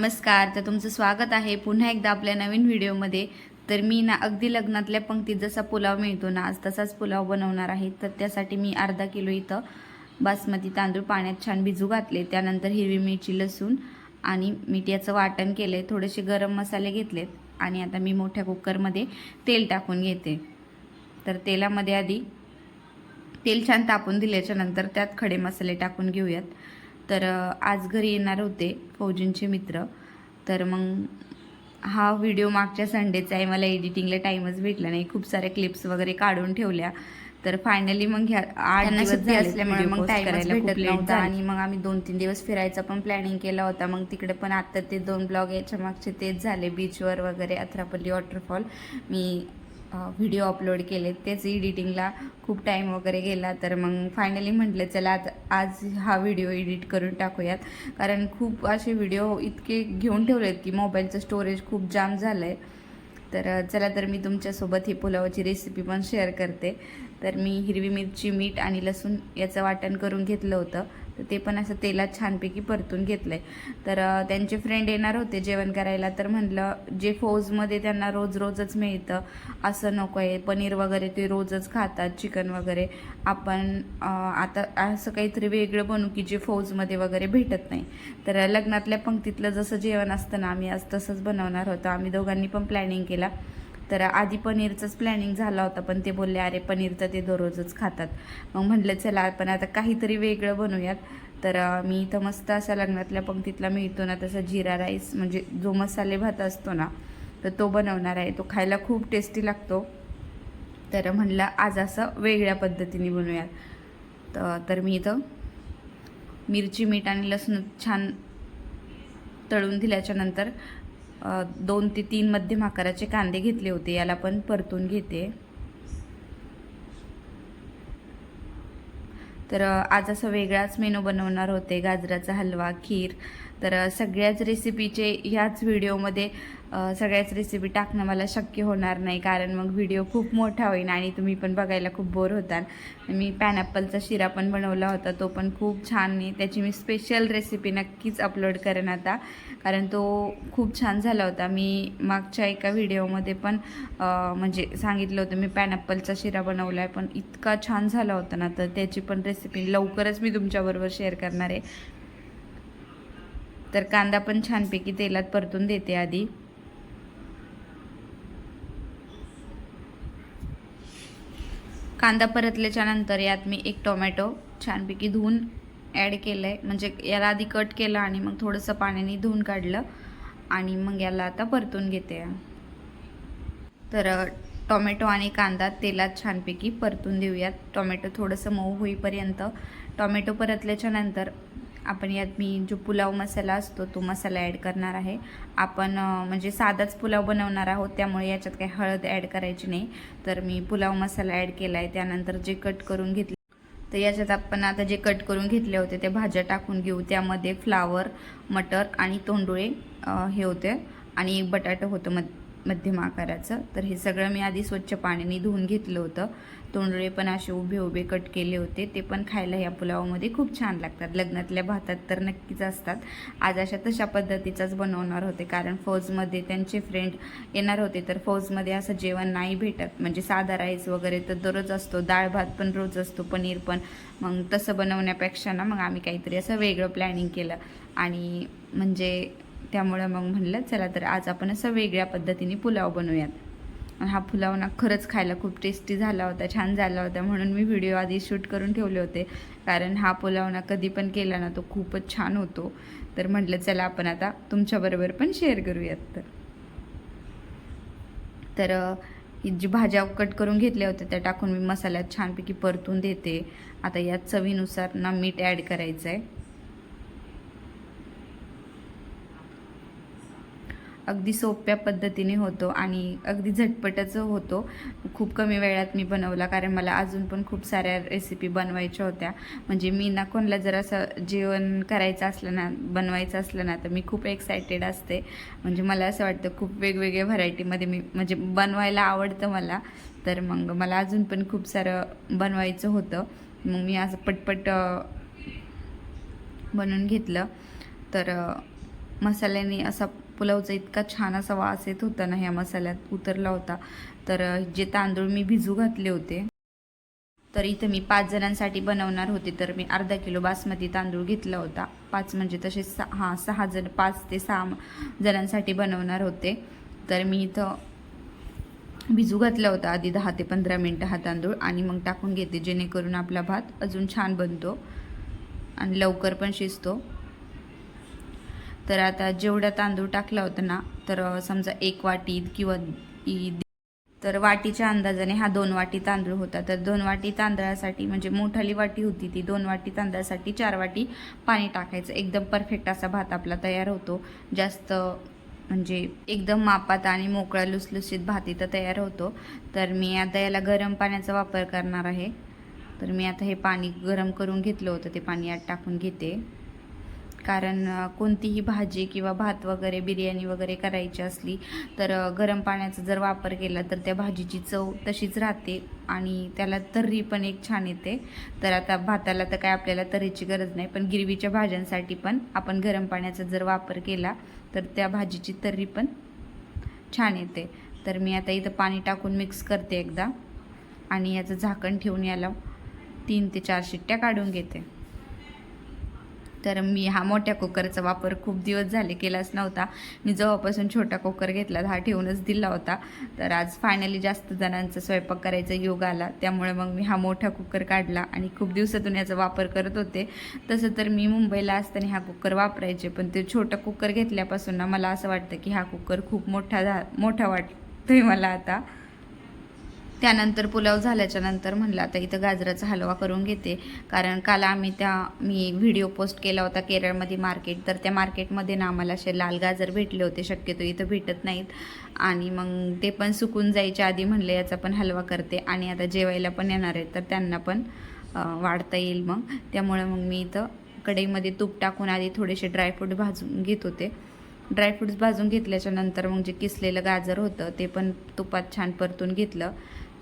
नमस्कार तर तुमचं स्वागत आहे पुन्हा एकदा आपल्या नवीन व्हिडिओमध्ये. तर मी ना अगदी लग्नातल्या पंक्तीत जसा पुलाव मिळतो ना आज तसाच पुलाव बनवणार आहे. तर त्यासाठी मी अर्धा किलो इथं बासमती तांदूळ पाण्यात छान भिजू घातले. त्यानंतर हिरवी मिरची लसूण आणि मीठ याचं वाटण केलं आहे थोडेसे गरम मसाले घेतलेत आणि आता मी मोठ्या कुकरमध्ये तेल टाकून घेते. तर तेलामध्ये आधी तेल छान तापून दिल्याच्यानंतर त्यात खडे मसाले टाकून घेऊयात. तर आज घरी येणार होते फौजींचे मित्र. तर मग हा व्हिडिओ मागच्या संडेचा आहे. मला एडिटिंगला टाईमच भेटला नाही. खूप साऱ्या क्लिप्स वगैरे काढून ठेवल्या. तर फायनली मग ह्या आठ दिवस असल्यामुळे मग post time च करायला. खूप भेटत नव्हता. आणि मग आम्ही दोन तीन दिवस फिरायचा पण प्लॅनिंग केला होता. मग तिकडे पण आता ते दोन ब्लॉग याच्या मागचे तेच झाले. बीचवर वगैरे अथरापल्ली वॉटरफॉल मी व्हिडिओ अपलोड केले तेच एडिटिंगला खूप टाईम वगैरे गेला. तर मग फायनली म्हटलं चला आज आज हा व्हिडिओ एडिट करून टाकूयात. कारण खूप असे व्हिडिओ इतके घेऊन ठेवलेत की मोबाईलचं स्टोरेज खूप जाम झालं आहे तर चला तर मी तुमच्यासोबत ही पुलावाची रेसिपी पण शेअर करते. तर मी हिरवी मिरची मीठ आणि लसूण याचं वाटण करून घेतलं होतं. तर ते पण असं तेलात छानपैकी परतून घेतलं आहे तर त्यांचे फ्रेंड येणार होते जेवण करायला तर म्हटलं जे फौजमध्ये त्यांना रोज रोजच मिळतं असं नको आहे पनीर वगैरे ते रोजच खातात चिकन वगैरे. आपण आता असं काहीतरी वेगळं बनू की जे फौजमध्ये वगैरे भेटत नाही. तर लग्नातल्या पंक्तीतलं जसं जेवण असतं ना आम्ही आज तसंच बनवणार होतो. आम्ही दोघांनी पण प्लॅनिंग केला. तर आधी पनीरचंच प्लॅनिंग झाला होता पण ते बोलले अरे पनीर तर ते दररोजच खातात. मग म्हटलं चला आपण आता काहीतरी वेगळं बनवूयात. तर मी इथं मस्त असा लग्नातल्या पंक्तीतला मिळतो ना तसा जिरा राईस म्हणजे जो मसाले भात असतो ना तर तो बनवणार आहे. तो खायला खूप टेस्टी लागतो. तर म्हणलं आज असं वेगळ्या पद्धतीने बनवूयात. तर तर मी इथं मिरची मीठ आणि लसूण छान तळून दिल्याच्यानंतर दोन ते तीन मध्यम आकाराचे कांदे घेतले होते. याला पण परतून घेते. तर आज असं वेगळाच मेनू बनवणार होते. गाजराचा हलवा खीर तर सगळ्याच रेसिपीचे ह्याच व्हिडिओमध्ये सगळ्याच रेसिपी टाकणं मला शक्य होणार नाही कारण मग व्हिडिओ खूप मोठा होईल आणि तुम्ही पण बघायला खूप बोर होताल. मी पॅनॅपलचा शिरा पण बनवला होता तो पण खूप छान आहे. त्याची मी स्पेशल रेसिपी नक्कीच अपलोड करेन आता कारण तो खूप छान झाला होता. मी मागच्या एका व्हिडिओमध्ये पण म्हणजे सांगितलं होतं मी पॅनॅपलचा शिरा बनवला आहे पण इतका छान झाला होता ना तर त्याची पण रेसिपी लवकरच मी तुमच्याबरोबर शेअर करणार आहे. तर कांदा पण छानपैकी तेलात परतून देते आधी. कांदा परतल्याच्या नंतर यात मी एक टोमॅटो छानपैकी धुवून ॲड केलं आहे म्हणजे याला आधी कट केलं आणि मग थोडंसं पाण्याने धुवून काढलं आणि मग याला आता परतून घेते. तर टोमॅटो आणि कांदा तेलात छानपैकी परतून देऊयात. टोमॅटो थोडंसं मऊ होईपर्यंत. टोमॅटो परतल्याच्या नंतर आपण यात मी जो पुलाव मसाला असतो तो मसाला ॲड करणार आहे. आपण म्हणजे साधाच पुलाव बनवणार आहोत त्यामुळे याच्यात काही हळद ॲड करायची नाही. तर मी पुलाव मसाला ॲड केला आहे त्यानंतर जे कट करून घेतले तर याच्यात आपण आता जे कट करून घेतले होते ते भाज्या टाकून घेऊ. त्यामध्ये फ्लावर मटर आणि तोंडुळे हे होते आणि एक बटाटं होतं मध्यम आकाराचं. तर हे सगळं मी आधी स्वच्छ पाण्याने धुवून घेतलं होतं. तोंडळे पण असे उभे उभे कट केले होते. ते पण खायला या पुलावामध्ये खूप छान लागतात. लग्नातल्या भातात तर नक्कीच असतात. आज अशा तशा पद्धतीचाच बनवणार होते. कारण फौजमध्ये त्यांचे फ्रेंड येणार होते. तर फौजमध्ये असं जेवण नाही भेटत. म्हणजे साधा राईस वगैरे तर दररोज असतो. डाळ भात पण रोज असतो. पनीर पण. मग तसं बनवण्यापेक्षा ना मग आम्ही काहीतरी असं वेगळं प्लॅनिंग केलं. आणि म्हणजे त्यामुळं मग म्हणलं चला तर आज आपण असं वेगळ्या पद्धतीने पुलाव बनवूयात. आणि हा पुलावणा खरंच खायला खूप टेस्टी झाला होता छान झाला होता म्हणून मी व्हिडिओ आधी शूट करून ठेवले होते. कारण हा पुलावणा कधी पण केला ना तो खूपच छान होतो. तर म्हटलं चला आपण आता तुमच्याबरोबर पण शेअर करूयात तर. तर ही जी भाज्या कट करून घेतल्या होत्या त्या टाकून मी मसाल्यात छानपैकी परतून देते. आता यात चवीनुसार ना मीठ ॲड करायचं आहे अगदी सोप्या पद्धतीने होतो आणि अगदी झटपटच होतो. खूप कमी वेळात मी बनवला कारण मला अजून पण खूप साऱ्या रेसिपी बनवायच्या होत्या. म्हणजे मी ना कोणाला जर असं जेवण करायचं असलं ना बनवायचं असलं ना तर मी खूप एक्सायटेड असते. म्हणजे मला असं वाटतं खूप वेगवेगळ्या व्हरायटीमध्ये मी म्हणजे बनवायला आवडतं मला. तर मग मला अजून पण खूप सारं बनवायचं होतं. मग मी असं पटपट बनवून घेतलं. तर मसाल्याने असा पुलावचा इतका छान असा वास येत होता ना ह्या मसाल्यात उतरला होता. तर जे तांदूळ मी भिजू घातले होते तर इथं मी पाच जणांसाठी बनवणार होते तर मी अर्धा किलो बासमती तांदूळ घेतला होता. पाच म्हणजे तसे सहा हां सहा जण पाच ते सहा जणांसाठी बनवणार होते. तर मी इथं भिजू घातला होता आधी दहा ते पंधरा मिनटं हा तांदूळ आणि मग टाकून घेते जेणेकरून आपला भात अजून छान बनतो आणि लवकर पण शिजतो. तर आता जेवढा तांदूळ टाकला होता ना तर समजा एक वाटी किंवा तर वाटीच्या अंदाजाने हा दोन वाटी तांदूळ होता. तर दोन वाटी तांदळासाठी म्हणजे मोठाली वाटी होती ती दोन वाटी तांदळासाठी चार वाटी पाणी टाकायचं. एकदम परफेक्ट असा भात आपला तयार होतो. जास्त म्हणजे एकदम मापात आणि मोकळा लुसलुसीत भात इथं तयार होतो. तर मी आता याला गरम पाण्याचा वापर करणार आहे. तर मी आता हे पाणी गरम करून घेतलं होतं ते पाणी आत टाकून घेते. कारण कोणतीही भाजी किंवा भात वगैरे बिर्याणी वगैरे करायची असली तर गरम पाण्याचा जर वापर केला तर त्या भाजीची चव तशीच राहते आणि त्याला तर्री पण एक छान येते. तर आता भाताला तर काय आपल्याला तर्रीची गरज नाही पण गिरवीच्या भाज्यांसाठी पण आपण गरम पाण्याचा जर वापर केला तर त्या भाजीची तर्री पण छान येते. तर मी आता इथं पाणी टाकून मिक्स करते एकदा आणि याचं झाकण ठेवून याला तीन ते चार शिट्ट्या काढून घेते. तर मी हा मोठ्या कुकरचा वापर खूप दिवस झाले केलाच नव्हता. मी जेव्हापासून छोटा कुकर घेतला हा ठेवूनच दिला होता. तर आज फायनली जास्त जणांचा स्वयंपाक करायचा योग आला. त्यामुळे मग मी हा मोठा कुकर काढला आणि खूप दिवसातून याचा वापर करत होते. तसं तर मी मुंबईला असताना हा कुकर वापरायचे पण ते छोटा कुकर घेतल्यापासून ना मला असं वाटतं की हा कुकर खूप मोठा झा मोठा वाटतोय मला आता. त्यानंतर पुलाव झाल्याच्यानंतर म्हणलं आता इथं गाजराचा हलवा करून घेते. कारण काल आम्ही त्या मी व्हिडिओ पोस्ट केला होता केरळमध्ये मार्केट. तर त्या मार्केटमध्ये ना आम्हाला असे लाल गाजर भेटले होते. शक्यतो इथं भेटत नाहीत. आणि मग ते पण सुकून जायच्या आधी म्हणले याचा पण हलवा करते. आणि आता जेवायला पण येणार आहे तर त्यांना पण वाढता येईल मग. त्यामुळे मग मी इथं कढईमध्ये तूप टाकून आधी थोडेसे ड्रायफ्रूट भाजून घेत होते. ड्रायफ्रूट्स भाजून घेतल्याच्या नंतर मग जे किसलेलं गाजर होतं ते पण तुपात छान परतून घेतलं.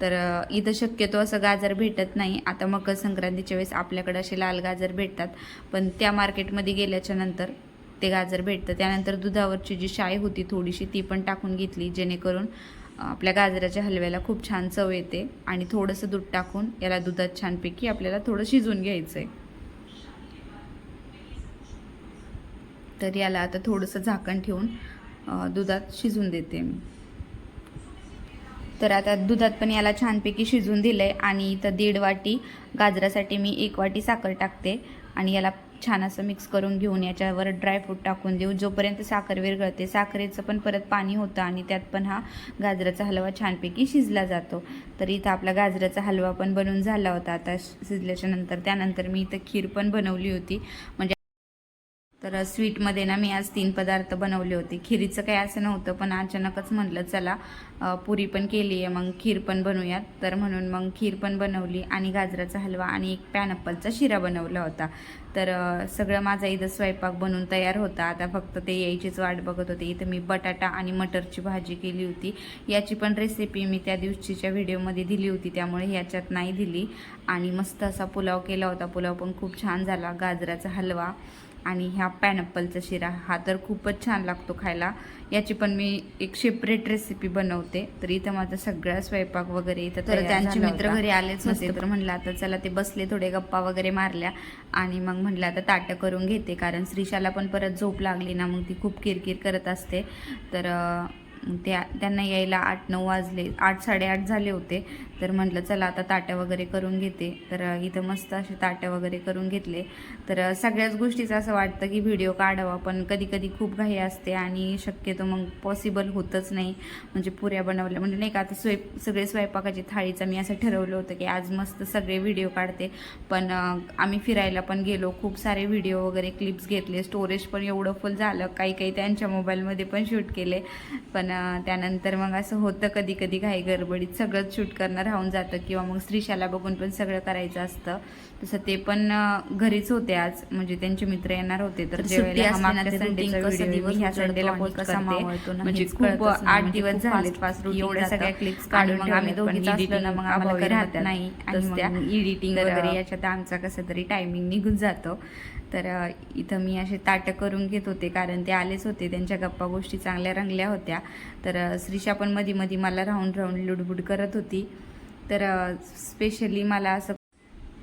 तर इथं शक्यतो असं गाजर भेटत नाही. आता मकर संक्रांतीच्या वेळेस आपल्याकडे असे लाल गाजर भेटतात. पण त्या मार्केटमध्ये गेल्याच्यानंतर ते गाजर भेटतं. त्यानंतर दुधावरची जी शाई होती थोडीशी ती पण टाकून घेतली जेणेकरून आपल्या गाजराच्या हलव्याला खूप छान चव येते आणि थोडंसं दूध टाकून याला दुधात छानपैकी आपल्याला थोडं शिजवून घ्यायचं आहे तर याला आता थोडंसं झाकण ठेवून दुधात शिजवून देते मी. तर आता दुधात पण याला छानपैकी शिजून दिलं आहे आणि इथं दीड वाटी गाजरासाठी मी एक वाटी साखर टाकते आणि याला छान असं मिक्स करून घेऊन याच्यावर ड्रायफ्रूट टाकून देऊ. जोपर्यंत साखर विरघळते साखरेचं पण परत पाणी होतं आणि त्यात पण हा गाजराचा हलवा छानपैकी शिजला जातो. तर इथं आपला गाजराचा हलवा पण बनवून झाला होता. आता शिजल्याच्या नंतर त्यानंतर मी इथं खीर पण बनवली होती. म्हणजे तर स्वीटमध्ये ना मी आज तीन पदार्थ बनवले होते. खिरीचं काही असं नव्हतं पण अचानकच म्हटलं चला पुरी पण केली आहे मग खीर पण बनवूयात. तर म्हणून मग खीर पण बनवली आणि गाजराचा हलवा आणि एक पॅनअप्पलचा शिरा बनवला होता. तर सगळं माझा इथं स्वयंपाक बनवून तयार होता. आता फक्त ते यायचीच वाट बघत होते. इथं मी बटाटा आणि मटरची भाजी केली होती. याची पण रेसिपी मी त्या दिवशीच्या व्हिडिओमध्ये दिली होती त्यामुळे याच्यात नाही दिली. आणि मस्त असा पुलाव केला होता. पुलाव पण खूप छान झाला. गाजराचा हलवा आणि ह्या पॅनअप्पलचा शिरा हा तर खूपच छान लागतो खायला. याची पण मी एक सेपरेट रेसिपी बनवते. तर इथं माझा सगळा स्वयंपाक वगैरे इथं तर त्यांचे मित्र घरी आलेच नसते तर म्हणलं आता चला ते बसले थोडे गप्पा वगैरे मारल्या आणि मग म्हणलं आता ताटं करून घेते. कारण श्रीशाला पण परत झोप लागली ना मग ती खूप किरकिर करत असते. तर त्या त्यांना यायला आठ नऊ वाजले आठ साडेआठ झाले होते. तर म्हटलं चला आता ताट्या वगैरे करून घेते. तर इथं मस्त असे ताट्या वगैरे करून घेतले. तर सगळ्याच गोष्टीचं असं वाटतं की व्हिडिओ काढावा पण कधी कधी खूप घाई असते आणि शक्यतो मग पॉसिबल होतच नाही. म्हणजे पुऱ्या बनवल्या म्हणजे नाही का आता स्वयं सगळे स्वयंपाकाची थाळीचं मी असं ठरवलं होतं की आज मस्त सगळे व्हिडिओ काढते. पण आम्ही फिरायला पण गेलो खूप सारे व्हिडिओ वगैरे क्लिप्स घेतले स्टोरेज पण एवढं फुल झालं काही काही त्यांच्या मोबाईलमध्ये पण शूट केले. पण अ, त्यानंतर मग असं होतं कधी कधी घाई गडबडीत सगळंच शूट करणं राहून जातं किंवा मग श्रीशाला बघून पण सगळं करायचं असतं तसं ते पण घरीच होते आज म्हणजे त्यांचे मित्र येणार होते तर संडेला म्हणजे खूप. आठ म्हणजे दिवस झाले एवढ्या. सगळ्या क्लिप्स काढून मग आम्ही पण दोघीच असलो ना, मग आम्हाला राहत. नाही आणि एडिटिंग वगैरे याच्यात आमचा कसा तरी टायमिंग निघून जातो तर इथं मी असे ताटं करून घेत होते कारण ते आलेच होते त्यांच्या गप्पा गोष्टी चांगल्या रंगल्या होत्या. तर अ, श्रीषा पण मधी मधी मला राहून राहून लुडबुड करत होती. तर स्पेशली मला असं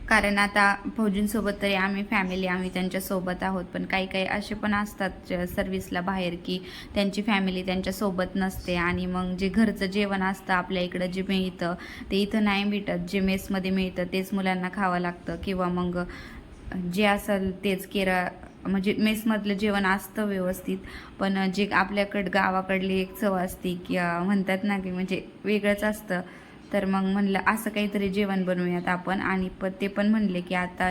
कारण आता फौजींसोबत तरी आम्ही फॅमिली आम्ही त्यांच्यासोबत आहोत पण काही काही असे पण असतात सर्व्हिसला बाहेर की त्यांची फॅमिली त्यांच्यासोबत नसते आणि मग जे घरचं जेवण असतं आपल्या इकडं जे मिळतं ते इथं नाही भेटत जे मेसमध्ये मिळतं तेच मुलांना खावं लागतं. किंवा मग जे असेल तेच केरा म्हणजे मेसमधलं जेवण असतं व्यवस्थित पण जे आपल्याकडं गावाकडली एक चव असते की म्हणतात ना की म्हणजे वेगळंच असतं तर मग म्हणलं असं काहीतरी जेवण बनवूयात आपण. आणि प ते पण म्हणले की आता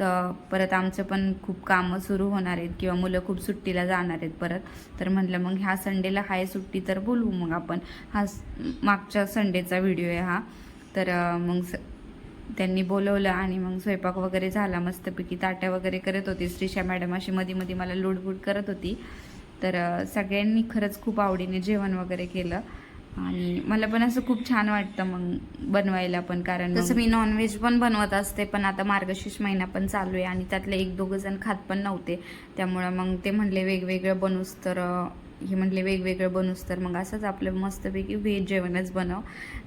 तर परत आमचं पण खूप कामं सुरू होणार आहेत किंवा मुलं खूप सुट्टीला जाणार आहेत परत. तर म्हणलं मग ह्या संडेला हाय सुट्टी तर बोलवू मग आपण. हा स- मागच्या संडेचा व्हिडिओ आहे हा. तर मग स त्यांनी बोलवलं आणि मग स्वयंपाक वगैरे झाला. मस्तपैकी ताट्या वगैरे करत होती. श्रीषा मॅडम अशी मध्ये मध्ये मला लुडबुड करत होती. तर सगळ्यांनी खरंच खूप आवडीने जेवण वगैरे केलं. आणि मला पण असं खूप छान वाटतं मग बनवायला पण कारण तसं मी नॉनव्हेज पण बनवत असते पण आता मार्गशीर्ष महिना पण चालू आहे आणि त्यातले एक दोघं जण खात पण नव्हते. त्यामुळं मग ते म्हणले वेगवेगळं बनवूस तर हे म्हटले वेगवेगळं बनवूस तर मग असंच आपलं मस्तपैकी व्हेज जेवणच बनव.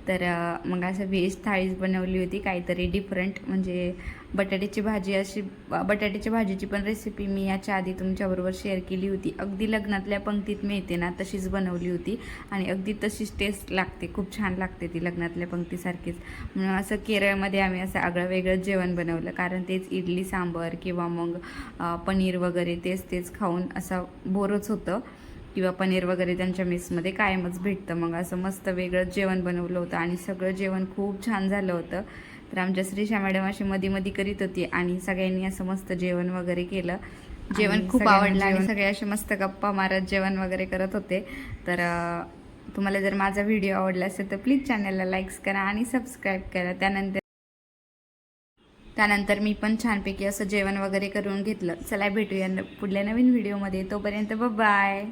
तर मग असं व्हेज थाळीच बनवली होती काहीतरी डिफरंट म्हणजे बटाट्याची भाजी अशी बटाट्याच्या भाजीची पण रेसिपी मी याच्या आधी तुमच्याबरोबर शेअर केली होती. अगदी लग्नातल्या पंक्तीत मिळते ना तशीच बनवली होती. आणि अगदी तशीच टेस्ट लागते खूप छान लागते ती लग्नातल्या पंक्तीसारखीच. म्हणून असं केरळमध्ये आम्ही असं आगळं वेगळं जेवण बनवलं. कारण तेच इडली सांबर किंवा मग पनीर वगैरे तेच तेच खाऊन असं बोरच होतं. किंवा पनीर वगैरे त्यांच्या मेसमध्ये कायमच भेटतं. मग असं मस्त वेगळं जेवण बनवलं होतं आणि सगळं जेवण खूप छान झालं होतं. तर आमच्या श्रीषा मॅडम अशी मध्ये मध्ये करीत होती आणि सगळ्यांनी असं मस्त जेवण वगैरे केलं. जेवण खूप आवडलं आणि सगळे असे मस्त गप्पा मारत जेवण वगैरे करत होते. तर तुम्हाला जर माझा व्हिडिओ आवडला असेल तर प्लीज चॅनलला लाईक्स करा आणि सबस्क्राईब करा. त्यानंतर त्यानंतर मी पण छानपैकी असं जेवण वगैरे करून घेतलं. चला भेटूया पुढल्या नवीन व्हिडिओमध्ये. तोपर्यंत बाय